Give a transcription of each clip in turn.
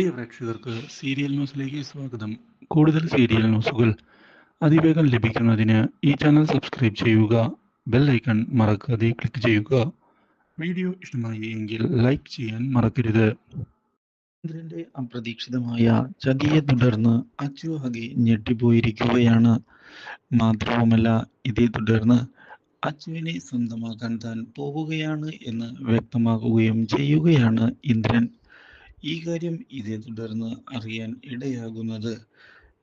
പ്രിയ പ്രേക്ഷകർക്ക് സീരിയൽ ന്യൂസിലേക്ക് സ്വാഗതം. കൂടുതൽ സീരിയൽ ന്യൂസുകൾ അതിവേഗം ലഭിക്കുന്നതിന് ഈ ചാനൽ സബ്സ്ക്രൈബ് ചെയ്യുക ബെൽ ഐക്കൺ മറക്കാതെ ക്ലിക്ക് ചെയ്യുക. വീഡിയോ ഇഷ്ടമായി എങ്കിൽ ലൈക്ക് ചെയ്യാൻ മറക്കരുത്. ചന്ദ്രന്റെ അപ്രതീക്ഷിതമായ ചതിയെ തുടർന്ന് അച്ചു ഞെട്ടിപ്പോയിരിക്കുകയാണ്. മാത്രവുമല്ല ഇതേ തുടർന്ന് അച്ചുവിനെ സ്വന്തമാക്കാൻ താൻ പോവുകയാണ് എന്ന് വ്യക്തമാക്കുകയും ചെയ്യുകയാണ് ഇന്ദ്രൻ. ഈ കാര്യം ഇതേ തുടർന്ന് അറിയാൻ ഇടയാകുന്നത്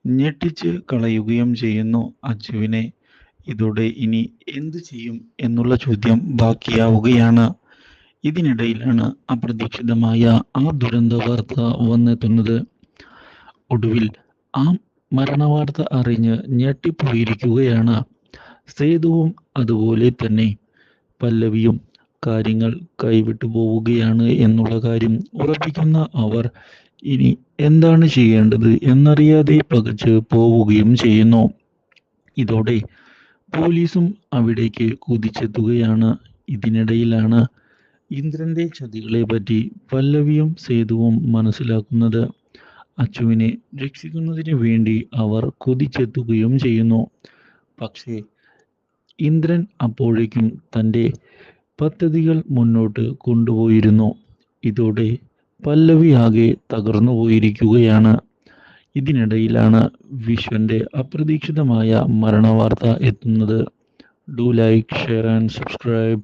ഞെട്ടിച്ച് കളയുകയും ചെയ്യുന്നു അച്ചുവിനെ ഇതോടെ ഇനി എന്ത് ചെയ്യും എന്നുള്ള ചോദ്യം ബാക്കിയാവുകയാണ്. ഇതിനിടയിലാണ് അപ്രതീക്ഷിതമായ ആ ദുരന്ത വാർത്ത വന്നെത്തുന്നത്. ഒടുവിൽ ആ മരണവാർത്ത അറിഞ്ഞ് ഞെട്ടിപ്പോയിരിക്കുകയാണ്. സേതുവും അതുപോലെ തന്നെ പല്ലവിയും കാര്യങ്ങൾ കൈവിട്ടു പോവുകയാണ് എന്നുള്ള കാര്യം ഉറപ്പിക്കുന്ന അവർ ഇനി എന്താണ് ചെയ്യേണ്ടത് എന്നറിയാതെ പകച്ച് പോവുകയും ചെയ്യുന്നു. ഇതോടെ പോലീസും അവിടേക്ക് കുതിച്ചെത്തുകയാണ്. ഇതിനിടയിലാണ് ഇന്ദ്രന്റെ ചതികളെ പറ്റി പല്ലവിയും സേതുവും മനസ്സിലാക്കുന്നത്. അച്ചുവിനെ രക്ഷിക്കുന്നതിന് വേണ്ടി അവർ കുതിച്ചെത്തുകയും ചെയ്യുന്നു. പക്ഷേ ഇന്ദ്രൻ അപ്പോഴേക്കും തന്റെ പദ്ധതികൾ മുന്നോട്ട് കൊണ്ടുപോയിരുന്നു. ഇതോടെ പല്ലവി ആകെ തകർന്നു പോയിരിക്കുകയാണ്. ഇതിനിടയിലാണ് വിശ്വന്റെ അപ്രതീക്ഷിതമായ മരണവാർത്ത എത്തുന്നത്. Do like share and subscribe